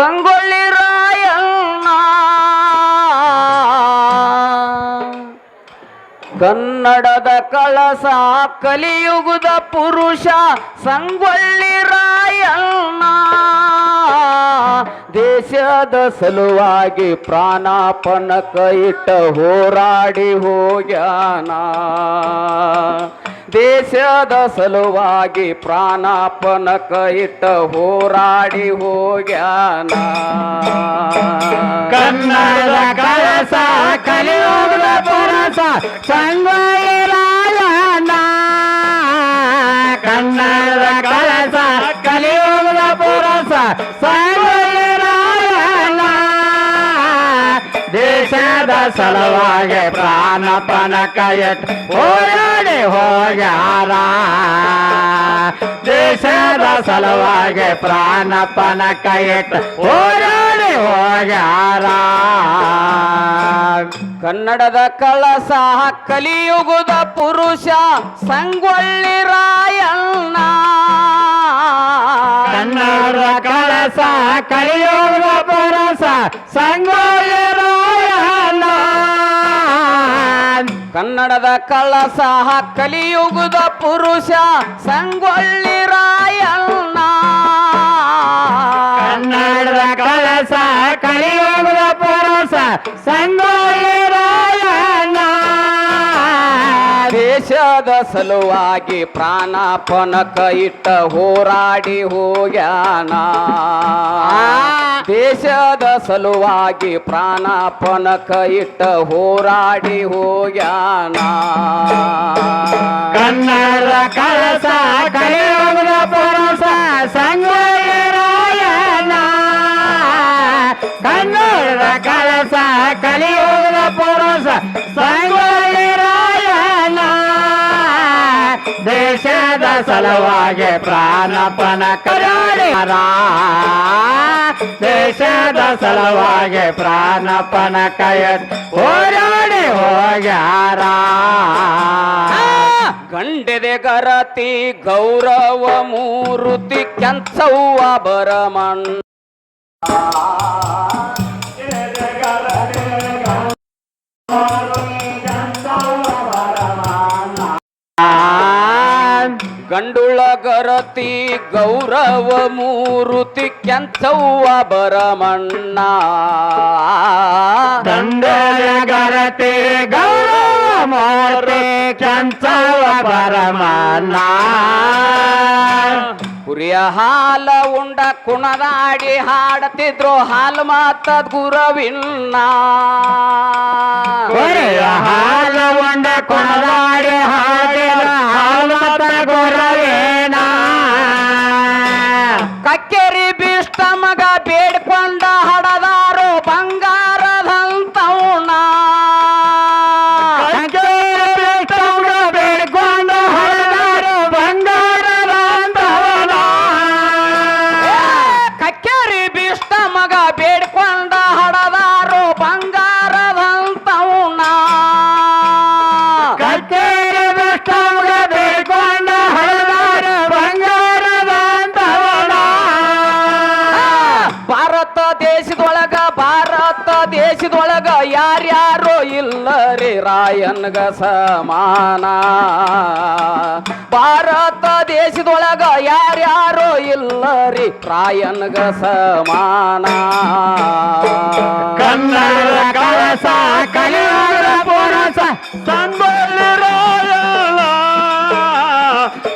ಸಂಗೊಳ್ಳಿ ರಾಯಣ್ಣ. ಕನ್ನಡದ ಕಳಸ ಕಲಿಯುಗದ ಪುರುಷ ಸಂಗೊಳ್ಳಿ ರಾಯಣ್ಣ. ದೇಶದ ಸಲುವಾಗಿ ಪ್ರಾಣಾಪಣ ಇಟ್ಟ ಹೋರಾಡಿ ಹೋಗ್ಯಾನ. ದೇಶದ ಸಲುವಾಗಿ ಪ್ರಾಣಾಪನ ಕೈಟ ಹೋರಾಡಿ ಹೋಗ್ಯಾನ. ಕನ್ನಡದ ಕಳಸ, ಕಲಿಯೋಗದ ಪರಸ ಸಂಗೊಳ್ಳಿ ಕನ್ನಡ ಕಳಸ, ಕಲಿಯೋಗದ ಪರಸ, ಸಂಗೊಳ್ಳಿ ದೇಶದ ಸಲುವಾಗಿ ಪ್ರಾಣ ಪನ ಎಟ್ಟು ಹೋರಾಡಿ ಹೋಗ್ಯಾರ. ದೇಶದ ಸಲುವಾಗಿ ಪ್ರಾಣ ಪನ ಎಟ್ಟು ಹೋರಾಡಿ ಹೋಗ್ಯಾರ. ಕನ್ನಡದ ಕಳಸ ಕಲಿಯುಗದ ಪುರುಷ ಸಂಗೊಳ್ಳಿ ರಾಯಣ್ಣ. ಕನ್ನಡ ಕಳಸ ಕಲಿಯುಗದ ಪುರುಷ ಸಂಗೊಳ್ಳಿ ಕನ್ನಡದ ಕಳಸ ಕಲಿಯುಗದ ಪುರುಷ ಸಂಗೊಳ್ಳಿ ರಾಯಣ್ಣ. ಕನ್ನಡದ ಕಳಸ ಕಲಿಯುಗದ ಪುರುಷ ಸಂಗೊಳ್ಳಿ ರಾಯಣ್ಣ. ದೇಶದ ಸಲುವಾಗಿ ಪ್ರಾಣಾಪನಕ ಇಟ್ಟ ಹೋರಾಡಿ ಹೋಗ್ಯಾನ. ದೇಶದ ಸಲುವಾಗಿ ಪ್ರಾಣಾಪನಕ ಇಟ್ಟ ಹೋರಾಡಿ ಹೋಗ್ಯಾನ. ಕನ್ನಡ ಕಳಸ ಕಲಿಯುಗದ ಪರಸ ಸಂಗೊಳ್ಳಿ ಸಲುವಾಗಿ ಪ್ರಾಣಪನ ಕರಾಡಿಯಾರ ದೇಶದ ಸಲುವಾಗಿ ಪ್ರಾಣಪನ ಕೈಯಟ್ ಹೋರಾಡಿ ಹೋಗ್ಯಾರ. ಗಂಡೆದೆ ಗರತಿ ಗೌರವ ಮೂರುತಿ ಕೆಂಚವ್ವ ಬರಮಣ್ಣ ಗಂಡುಳ ಗರತಿ ಗೌರವ ಮೂರುತಿ ಕೆಂಚವ್ವ ಬರಮಣ್ಣ ದಂಡಲ ಗರತಿ ಗೌರವ ಮೂರ್ತಿ ಚಂಚಲ ಪರಮನ್ನ ಕುರಿಯ ಹಾಲ ಉಂಡ ಕುಣದಾಡಿ ಹಾಡತಿದ್ರು ಹಾಲು ಮಾತದ್ ಗುರವಿನ್ನ ಕುರಿಯ ಹಾಲ ಉಂಡ ಕುಣದಾಡಿ ಹಾಡಿ ಹಾಡಿದ ಮಾತ ಗುರವೇನ. ಕಕ್ಕೇರಿ ಬಿಷ್ಟ ಮಗ ರಾಯನ್ಗ ಸಮಾನ ಭಾರತ ದೇಶದೊಳಗ ಯಾರ್ಯಾರೋ ಇಲ್ಲರಿ ರಾಯನ್ಗ ಸಮಾನ ಕನ್ನಡ ಕಳಸ ಕಲಿಯುಗ ಪೋರಸ ರಾಯಣ್ಣ.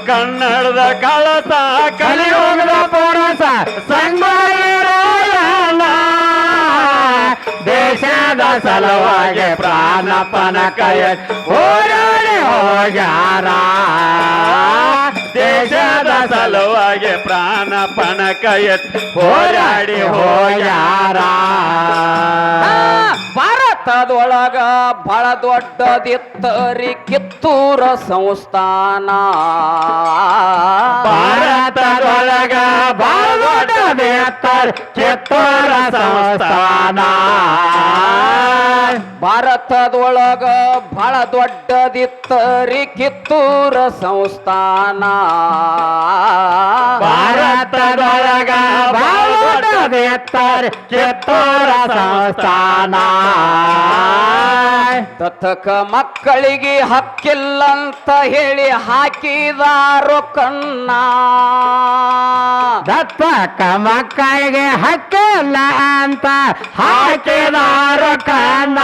ಕನ್ನಡದ ಕಳಸ, ಕಲಿಯೋಗದ ಪುರಸ ಸಲುವಾಗಿ ಪ್ರಾಣಪನ ಕೈ ಹೋರಾಡಿ ಹೋಗ್ಯಾರ. ದೇಶದ ಸಲುವಾಗಿ ಪ್ರಾಣಪನ ಕೈ ಹೋರಾಡಿ ಹೋಗ್ಯಾರ ಭಾರತದೊಳಗ ಬಹಳ ದೊಡ್ಡದಿತ್ತರಿ ಕಿತ್ತೂರ ಸಂಸ್ಥಾನ ಭಾರತದೊಳಗ ಭಾರತ ಕಿತ್ತೂರ ಸಂಸ್ಥಾನ ಭಾರತದೊಳಗ ಬಹಳ ದೊಡ್ಡದಿತ್ತರಿ ಕಿತ್ತೂರ ಸಂಸ್ಥಾನ ಭಾರತದೊಳಗ ಭಾರತ ದೇಶದೆತ್ತರ ಕಿತ್ತೂರ ಸಂಸ್ಥಾನ. ತಥಕ ಮಕ್ಕಳಿಗೆ ಹಕ್ಕಿಲ್ಲಂತ ಹೇಳಿ ಹಾಕಿದಾರು ಕಣ್ಣ. ದತ್ತಕ ಮಕ್ಕಳಿಗೆ ಹಕ್ಕಿಲ್ಲ ಅಂತ ಹಾಕಿದಾರು ಕಣ್ಣ.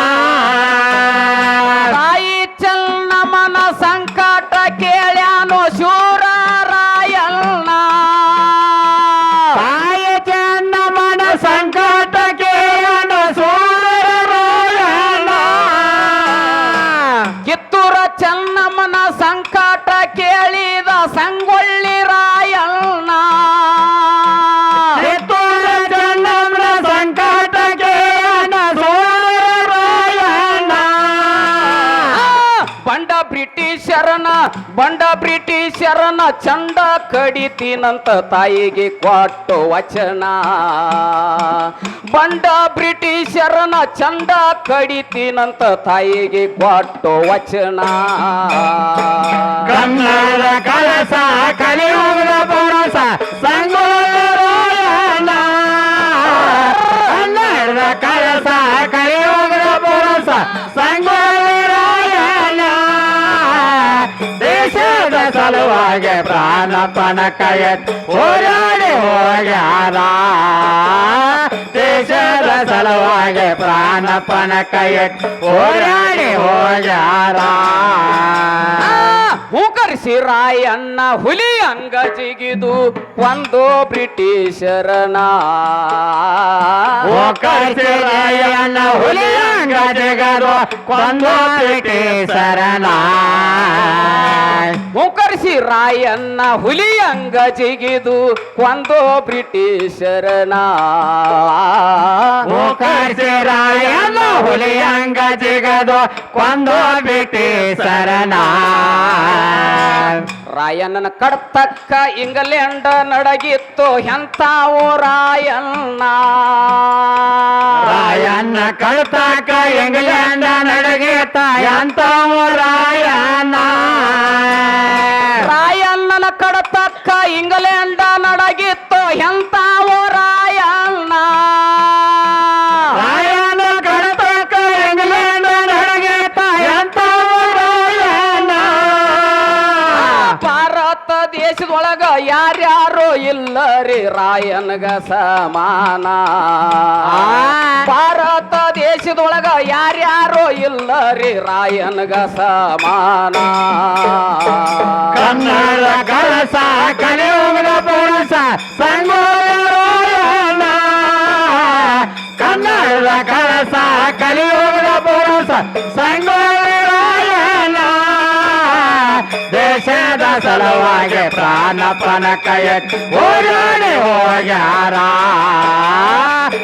ತಾಯಿ ಚೆನ್ನಮ್ಮನ ಸಂಕಟ ಬಂಡ ಬ್ರಿಟಿಷರನ ಚಂಡ ಕಡಿತೀನಂತ ತಾಯಿಗೆ ಕೊಟ್ಟು ವಚನ. ಬಂಡ ಬ್ರಿಟಿಷರನ ಚಂಡ ಕಡಿತೀನಂತ ತಾಯಿಗೆ ಕೊಟ್ಟು ವಚನ. ಕನ್ನಡ ಕಲಸ ಕಲಿಯುಗದ ಪರಸ ಸಂಗೋರಾಯಣ ಸಲುವಾಗಿ ಪಣ ಪಣಕಯ ಹೋರಾಡಿ ಹೋಗ್ಯಾರ. ದೇಶದ ಸಲುವಾಗಿ ಪ್ರಾಣ ಕಯತ್ ಹೋರಾಡಿ ಹೋಗ್ಯಾರ. ಹೂಕರಿಸಿ ರಾಯಣ್ಣ ಹುಲಿ ಅಂಗ ಜಿಗಿದು ಒಂದು ಬ್ರಿಟಿಷರನ. ರಾಯಣ್ಣ ಕೈಸೆಯನ್ನ ಹುಲಿಯಂಗ ಜಗದು ಕೊಂದು ಶರಣ ಹೂಕರಿಸಿ ರಾಯಣ್ಣ ಹುಲಿ ಅಂಗ ಜಿಗಿದು ಒಂದು ಬ್ರಿಟಿಷರನ ಓ ಹುಲಿ ಹುಲಿಯಂಗ ಜಿಗದು ಕೊಂದು ಬಿಟ್ಟಿ ಶರಣ ರಾಯಣ್ಣನ ಕಡ್ತಕ್ಕ ಇಂಗ್ಲೆಂಡ್ ನಡಗಿತ್ತು ಎಂತಾವು ರಾಯಣ್ಣ. ರಾಯಣ್ಣ ಕಳ್ತಾಕ ಇಂಗ್ಲೆಂಡ್ ನಡಗಿತ್ತ ಎಂತಾವು ರಾಯಣ್ಣ. ಯಾರ್ಯಾರು ಇಲ್ಲರಿ ರಾಯನ್ಗ ಸಮಾನ. ಭಾರತ ದೇಶದೊಳಗ ಯಾರ್ಯಾರು ಇಲ್ಲರಿ ರಾಯನ್ಗ ಸಮಾನ. ಕನ್ನಡ ಕಳಸ ಕಲಿಯುಗದ ಪುರುಷ ಸಂಗೋಯನ ಕನ್ನಡ ಕಳಸ ಕಲಿಯುಗದ ಪುರುಷ ಸಂಗೋರಾಯಣ ದೇಶದ ಸಲುವಾಗಿ ಪ್ರಾಣ ಪಣಕಯ ಹೋರಾಡಿ ಹೋಗ್ಯಾರ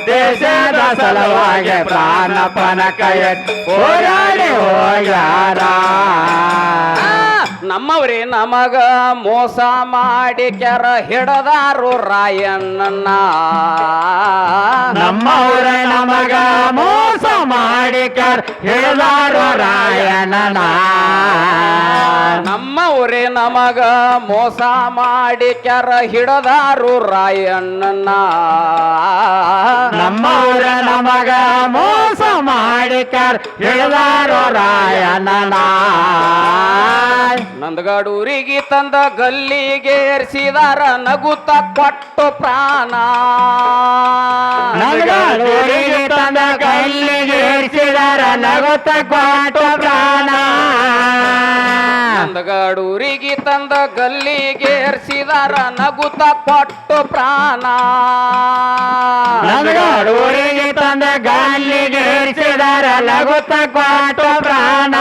ದೇಶದ ಸಲುವಾಗಿ ಪ್ರಾಣ ಪಣಕಯ ಹೋರಾಡಿ ಹೋಗ್ಯಾರ ಆ, ನಮ್ಮವ್ರೇ ನಮಗ ಮೋಸ ಮಾಡಿ ಕೆರ ಹಿಡದಾರು ರಾಯಣ್ಣನ ನಮ್ಮವ್ರ ನಮಗ ಮೋಸ ಮಾಡಿ ಕೆರ ಹಿಡದಾರು ರಾಯಣನ ನಮ್ಮವ್ರಿ ನಮಗ ಮೋಸ ಮಾಡಿ ಕೆರ ಹಿಡದಾರು ರಾಯಣ್ಣನ ನಮ್ಮವ್ರ ನಮಗ ಮೋಸ ಮಾಡಿ ಕೆರ ಹೇಳಿದಾರು ರಾಯಣನ ನಂದಗಡೂರಿಗೆ ತಂದ ಗಲ್ಲಿಗೆ ಏರ್ಸಿದಾರ ನಗುತ್ತ ಕೊಟ್ಟು ಪ್ರಾಣ. ನಗರೂರಿಗೆ ತಂದ ಗಲ್ಲಿಗೆ ಏರಿಸಿದಾರ ನಗುತ್ತ ಕೊಟ್ಟು ಪ್ರಾಣ. ನಂದಗಡೂರಿಗೆ ತಂದ ಗಲ್ಲಿಗೆ ಏರ್ಸಿದಾರ ನಗುತ್ತ ಕೊಟ್ಟು ಪ್ರಾಣ. ನಂದಗಾಡೂರಿಗೆ ತಂದ ಗಲ್ಲಿಗೆ ಏರಿಸಿದಾರ ನಗುತ್ತ ಕೊಟ್ಟು ಪ್ರಾಣ.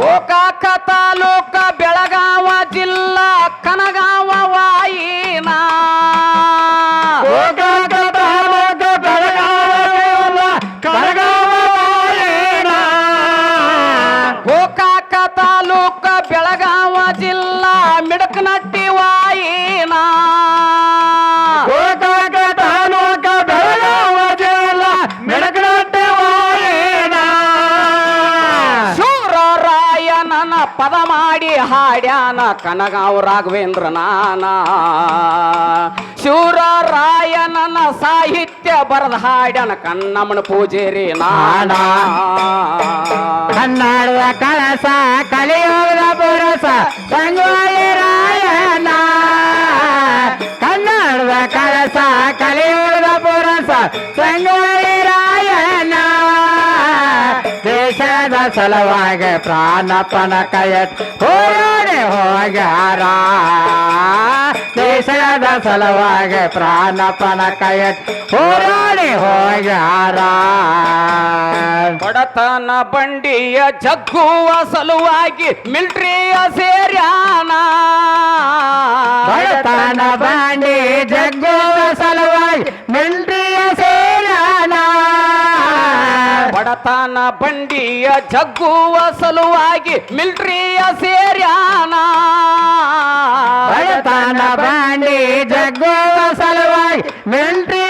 ಗೋಕಾಕ ತಾಲೂಕ ಬೆಳಗಾವ ಜಿಲ್ಲಾ ಕನಗಾವ ಹಾಡ್ಯಾನ ಕನಗಾವ್ ರಾಘವೇಂದ್ರ ನಾನ ಶಿವರಾಯನನ ಸಾಹಿತ್ಯ ಬರದ ಹಾಡ್ಯಾನ ಕಣ್ಣಮ್ಮನ ಪೂಜೇರಿ ನಾನ ಕನ್ನಡದ ಕಳಸ, ಕಲಿಯೋದ ಪುರಸ ಸಂಗೊಳ್ಳಿ ಸಲುವಾಗಿ ಪ್ರಾಣಪನ ಕಯತ್ ಹೋರಾಡಿ ಹೋಗ್ಯಾರ ದೇಶದ ಸಲುವಾಗ ಪ್ರಾಣಪಣ ಕಯತ್ ಹೋರಾಡಿ ಹೋಗ್ಯಾರ ಬಡತನ ಬಂಡಿಯ ಜಗ್ಗುವ ಸಲುವಾಗಿ ಮಿಲ್ಟ್ರಿಯ ಸೇರ್ಯಾನ. ಬಡತನ ಬಂಡಿ ಜಗ್ಗುವ ಸಲುವಾಗಿ ಮಿಲ್ಟ್ರಿಯ ಬಡತನ ಬಂಡಿಯ ಜಗ್ಗುವ ಸಲುವಾಗಿ ಮಿಲ್ಟ್ರಿಯ ಸೇರ್ಯಾನ. ಬಡತನ ಬಂಡಿ ಜಗ್ಗುವ ಸಲುವಾಗಿ ಮಿಲ್ಟ್ರಿಯ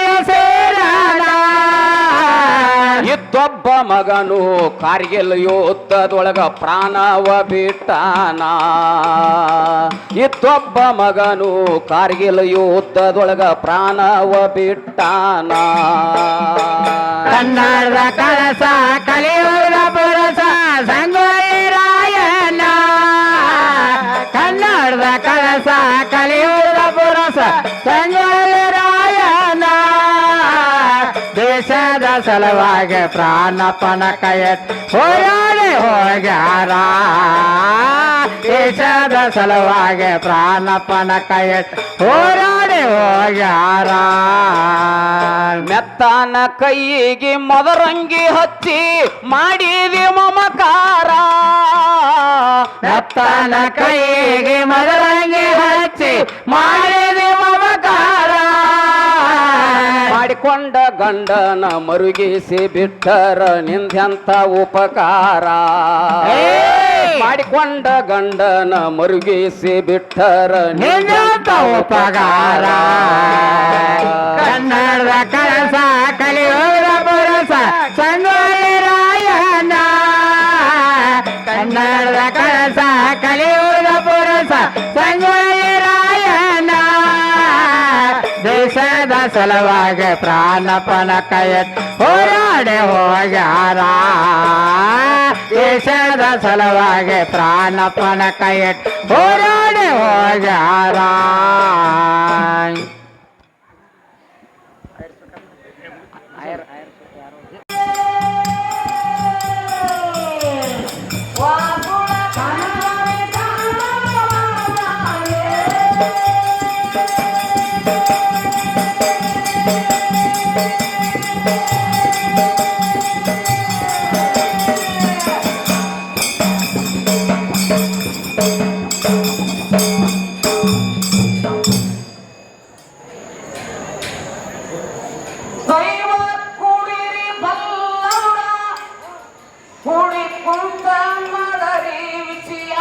ಇದ್ದೊಬ್ಬ ಮಗನು ಕಾರ್ಗಿಲ್ ಯುದ್ಧದೊಳಗ ಪ್ರಾಣವ ಬಿಟ್ಟಾನ. ಇದ್ದೊಬ್ಬ ಮಗನು ಕಾರ್ಗಿಲ್ ಯುದ್ಧದೊಳಗ ಪ್ರಾಣವ ಬಿಟ್ಟಾನ. ಕನ್ನಡ ಕಳಸ ಕಲಿಯುವುದ ಸಲುವಾಗಿ ಪ್ರಾಣಪನ ಕಯತ್ ಹೋರಾಡಿ ಹೋಗ್ಯಾರ ದೇಶದ ಸಲುವಾಗಿ ಪ್ರಾಣಪನ ಕಯತ್ ಹೋರಾಡಿ ಹೋಗ್ಯಾರ ಮೆತ್ತನ ಕೈಗೆ ಮೊದರಂಗಿ ಹಚ್ಚಿ ಮಾಡಿದಿ ಮಮಕಾರ. ಮೆತ್ತನ ಕೈಗೆ ಮದರಂಗಿ ಹಚ್ಚಿ ಮಾಡಿದೆ ಮಮಕಾರ. ಮಾಡಿಕೊಂಡ ಗಂಡನ ಮರುಗಿಸಿ ಬಿಟ್ಟರ ನಿಂದ್ಯಂತ ಉಪಕಾರ! ಮಾಡಿಕೊಂಡ ಗಂಡನ ಮರುಗಿಸಿ ಬಿಟ್ಟರ ನಿನ್ನಂತ ಉಪಕಾರ. ಕನ್ನಡದ ಕಳಸ ಕಲಿಯೋದ ದೇಶದ ಸಲುವಾಗಿ ಪ್ರಾಣಪನ ಕಯತ್ ಹೋರಾಡಿ ಹೋಗ್ಯಾರ ದೇಶದ ಸಲುವಾಗಿ ಪ್ರಾಣಪನ ಕಯತ್ ಹೋರಾಡಿ ಹೋಗ್ಯಾರ குளிக்கும் தமலரே விஜய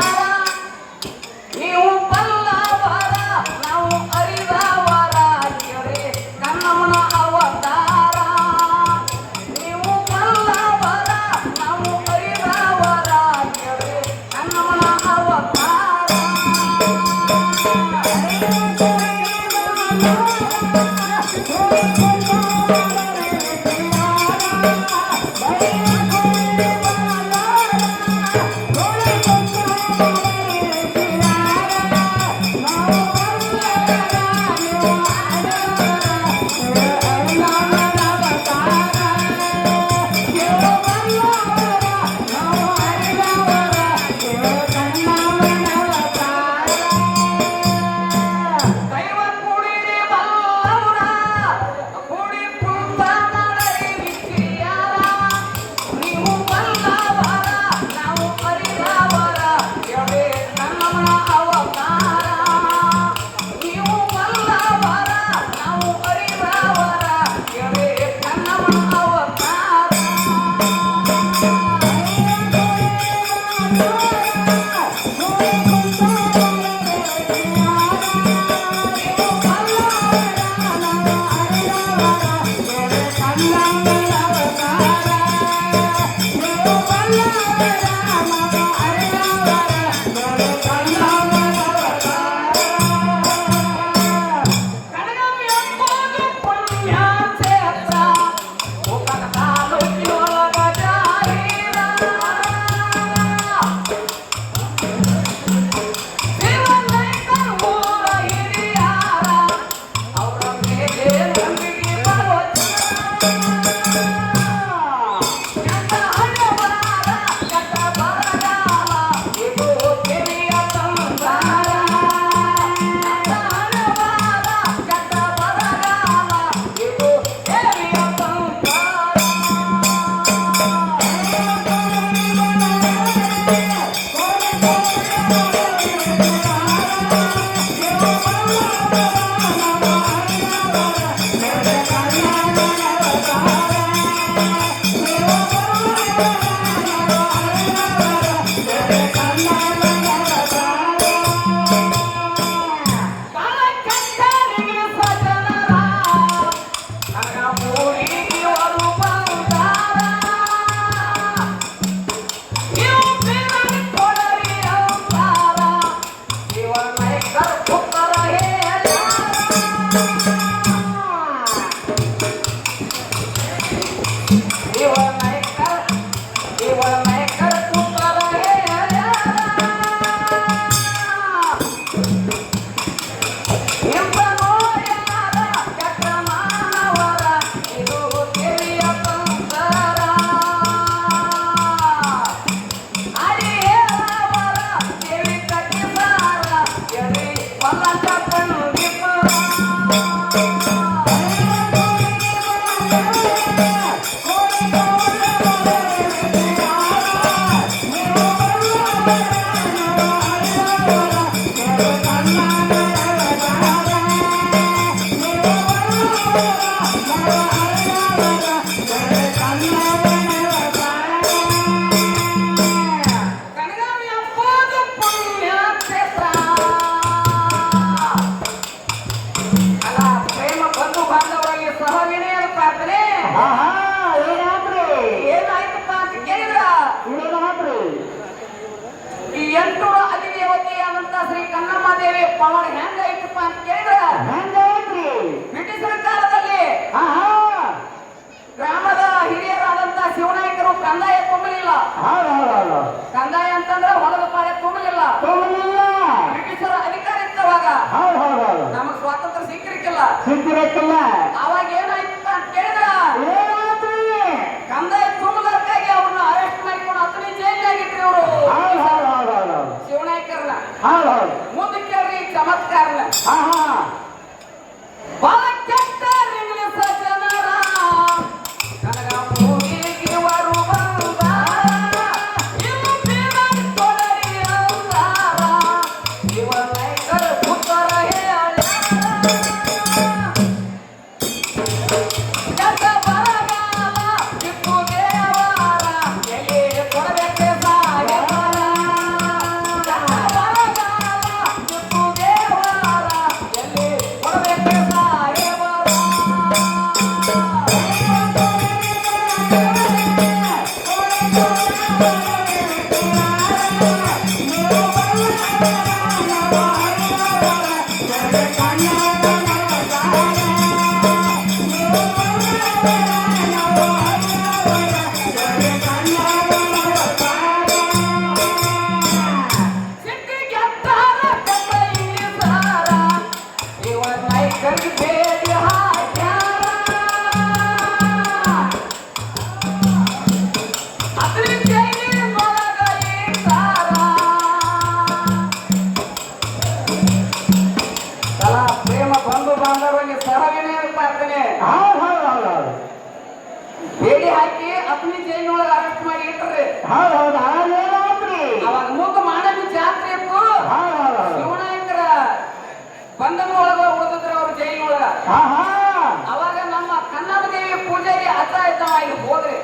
ಬೇಡಿ ಹಾಕಿ ಅಪ್ನಿ ಜೈಲಿನೊಳಗ ಅರೆಸ್ಟ್ ಮಾಡಿ ಇಟ್ರಿ. ಹೌದು ಹೌದು ಏನಾದ್ರಿ ಅವಾಗ ಮೂಕ ಮಾನವಿ ಜಾತ್ರೆ ಇತ್ತು. ಶಿವನಾಯಕರ ಬಂಧನ ಒಳಗ ಉಳಿದಿದ್ರು ಅವ್ರ ಜೈಲಿನೊಳಗ. ಅವಾಗ ನಮ್ಮ ಕನ್ನಡ ದೇವಿ ಪೂಜಾರಿ ಅರ್ಥ ಇದ್ದವ ಇಲ್ಲಿ ಹೋದ್ರಿ.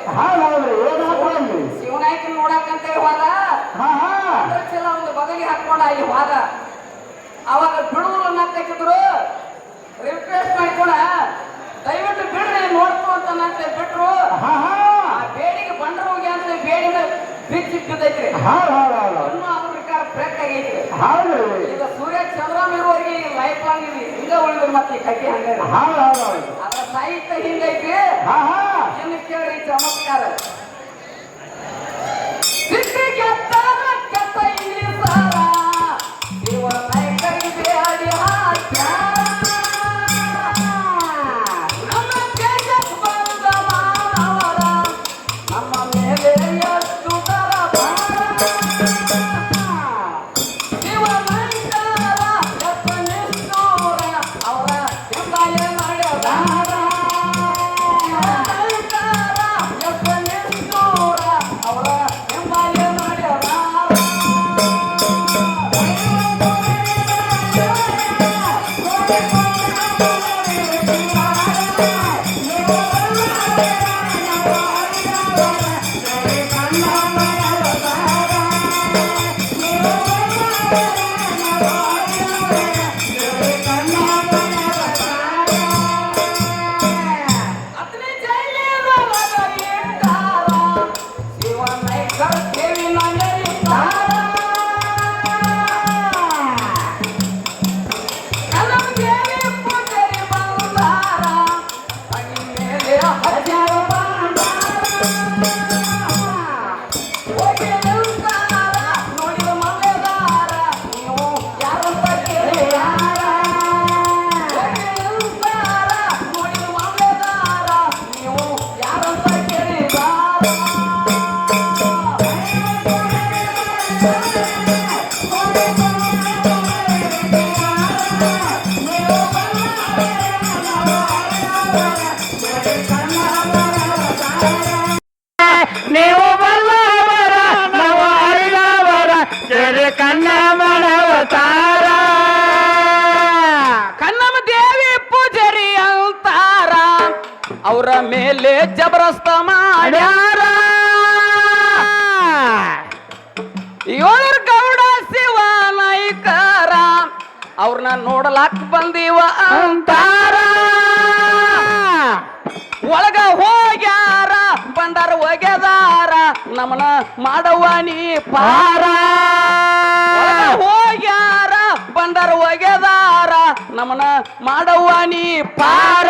ಶಿವನಾಯಕನ ನೋಡಕಂತ ಹೋದ. ಚಲ ಒಂದು ಬದಲಿ ಹಾಕೊಂಡ ಇಲ್ಲಿ ಹೋದ. ಅವಾಗ ಬಿಡುವರು ತೆಗೆದ್ರು ರಿಕ್ವೆಸ್ಟ್ ಮಾಡ್ಕೊಂಡ. ದಯವಿಟ್ಟು ಬಿಡ್ರಿ ನೋಡ್ತು ಅಂತ ನಂತೆ ಬಿಟ್ರು ಆಹಾ ಆ ಬೇಡಿಗೆ ಬಂಡ್ರ ಹೋಗಿ ಅಂತ ಬೇಡಿ ಮೇಲೆ ಬಿಚ್ಚಿ ಬಿದ್ದೈತ್ರಿ ಹೌದು ಹೌದು ಹೌದು ಇನ್ನೂ ಅದ್ರ ಪ್ರಕಾರ ಬ್ರೇಕ್ ಆಗೈತ್ರಿ ಹೌದು ಈಗ ಸೂರ್ಯ ಚಂದ್ರಮ್ ಇರುವವರೆಗೆ ಲೈಫ್ ಲಾಂಗ್ ಇದೆ ಹಿಂಗ ಉಳಿದ್ರು ಮತ್ತೆ ಈ ಕಟ್ಟಿ ಹಂಗ ಹೌದು ಹೌದು ಹೌದು ಅದ್ರ ಸಾಹಿತ್ಯ ಹಿಂಗೈತಿ ಆಹಾ ಇನ್ನು ಕೇಳಿ ಚಮತ್ಕಾರ ಮೇಲೆ ಜಬರಸ್ತ ಮಾಡ್ಯಾರ. ಏಳರ ಗೌಡ ಶಿವ ನಾಯ್ಕರ ಅವ್ರನ್ನ ನೋಡಲಾಕ್ ಬಂದಿವ ಅಂತಾರ. ಒಳಗ ಹೋಗ್ಯಾರ, ಬಂಡಾರ ಒಗೆದಾರ ನಮ್ಮನ ಮಾಡವ ನೀ ಪಾರ. ಹೋಗ್ಯಾರ, ಬಂಡಾರ ಒಗೆದಾರ, ನಮನ ಮಾಡವ ನೀ ಪಾರ.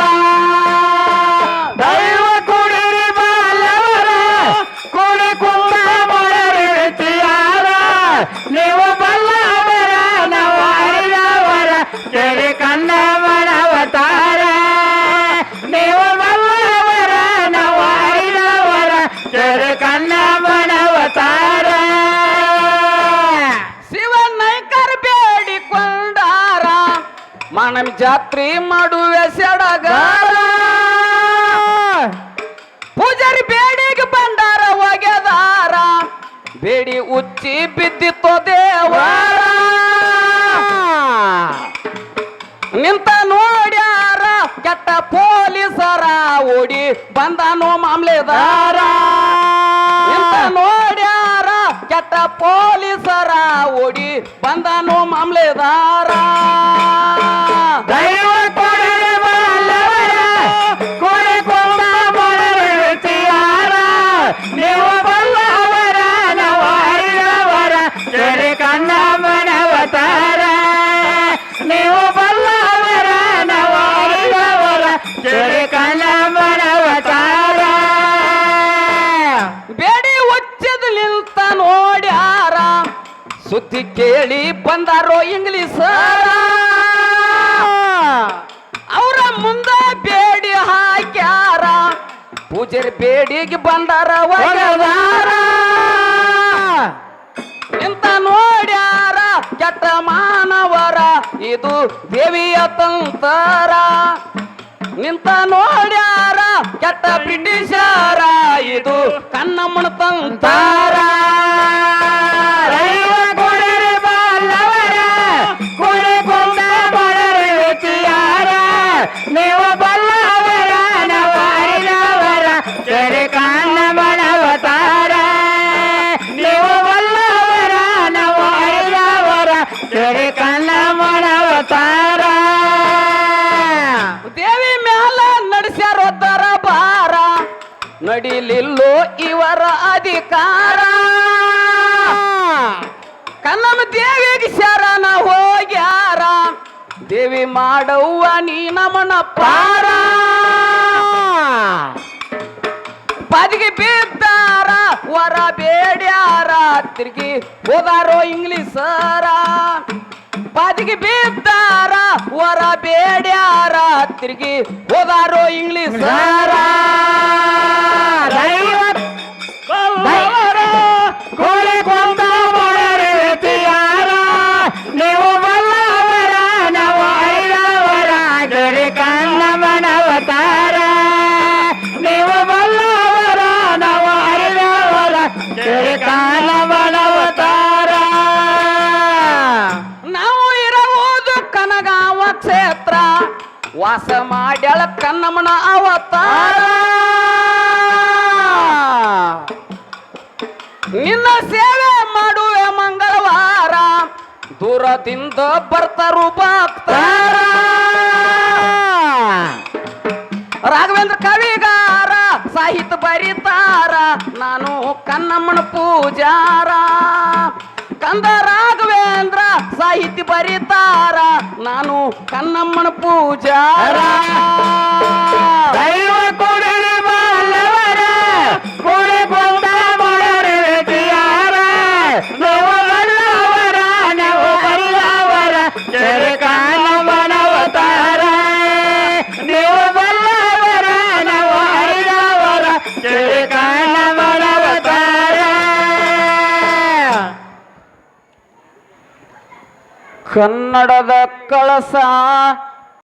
ಜಾತ್ರೆ ಮಾಡುವೆ ಸಡಗಾರ ಪೂಜಾರಿ ಬೇಡಿಗೆ ಬಂದಾರ ಒಗೆದಾರ. ಬೇಡಿ ಉಚ್ಚಿ ಬಿದ್ದಿತ್ತು ದೇವಾರ ನಿಂತ ನೋಡ್ಯಾರ, ಕೆಟ್ಟ ಪೊಲೀಸರ ಓಡಿ ಬಂದನು ಮಾಮ್ಲೆದಾರ. ನಿಂತ ನೋಡ್ಯಾರ, ಕೆಟ್ಟ ಪೊಲೀಸರ ಓಡಿ ಬಂದನು ಮಾಮ್ಲೆದಾರ. ಸುದ್ದಿ ಕೇಳಿ ಬಂದಾರೋ ಇಂಗ್ಲೀಷರ ಪೂಜಾರಿ ಬೇಡಿಗೆ ಬಂದಾರ ಇಂತ ನೋಡ್ಯಾರ ಕೆಟ್ಟ ಮಾನವರ, ಇದು ದೇವಿಯ ತಂತರ. ನಿಂತ ನೋಡ್ಯಾರ ಕೆಟ್ಟ ಬ್ರಿಟಿಷಾರ, ಇದು ಕಣ್ಣಮ್ಮನ ತಂತಾರ. ನಡಿಲಿಲ್ಲೋ ಇವರ ಅಧಿಕಾರ ಕನ್ನಮ್ಮ ದೇವಿಗೆ ಶರಣ ಹೋಗ್ಯಾರ ದೇವಿ ಮಾಡವ್ವ ನೀ ನಮನ ಪಾರ ಪಾದಿಗೆ ಬಿದ್ದಾರ ವರ ಬೇಡ್ಯಾರ ತಿರುಗಿ ಹೋದಾರೋ ಇಂಗ್ಲೀಷರ ಪಾದಿಗೆ ಬಿದ್ದಾರ ವರ ಬೇಡ್ಯಾರ ತಿರುಗಿ ಹೋದಾರೋ ಇಂಗ್ಲೀಷರ ದೈವ ವಾಸ ಮಾಡ್ಯಾಳ ಕನ್ನಮ್ಮನ ಅವತಾರ. ನಿನ್ನ ಸೇವೆ ಮಾಡುವೆ ಮಂಗಳವಾರ. ದೂರದಿಂದ ಬರ್ತಾರು ಭಕ್ತಾರ ರಾಘವೇಂದ್ರ ಕವಿಗಾರ, ಸಾಹಿತ್ಯ ಬರೀತಾರ. ನಾನು ಕನ್ನಮ್ಮನ ಪೂಜಾರ. ಕಂದ ರಾಘವೇಂದ್ರ ಸಾಹಿತ್ಯ ಬರೀತಾರ. ನಾನು ಕನ್ನಮ್ಮನ ಪೂಜಾರ. ಕನ್ನಡದ ಕಳಸ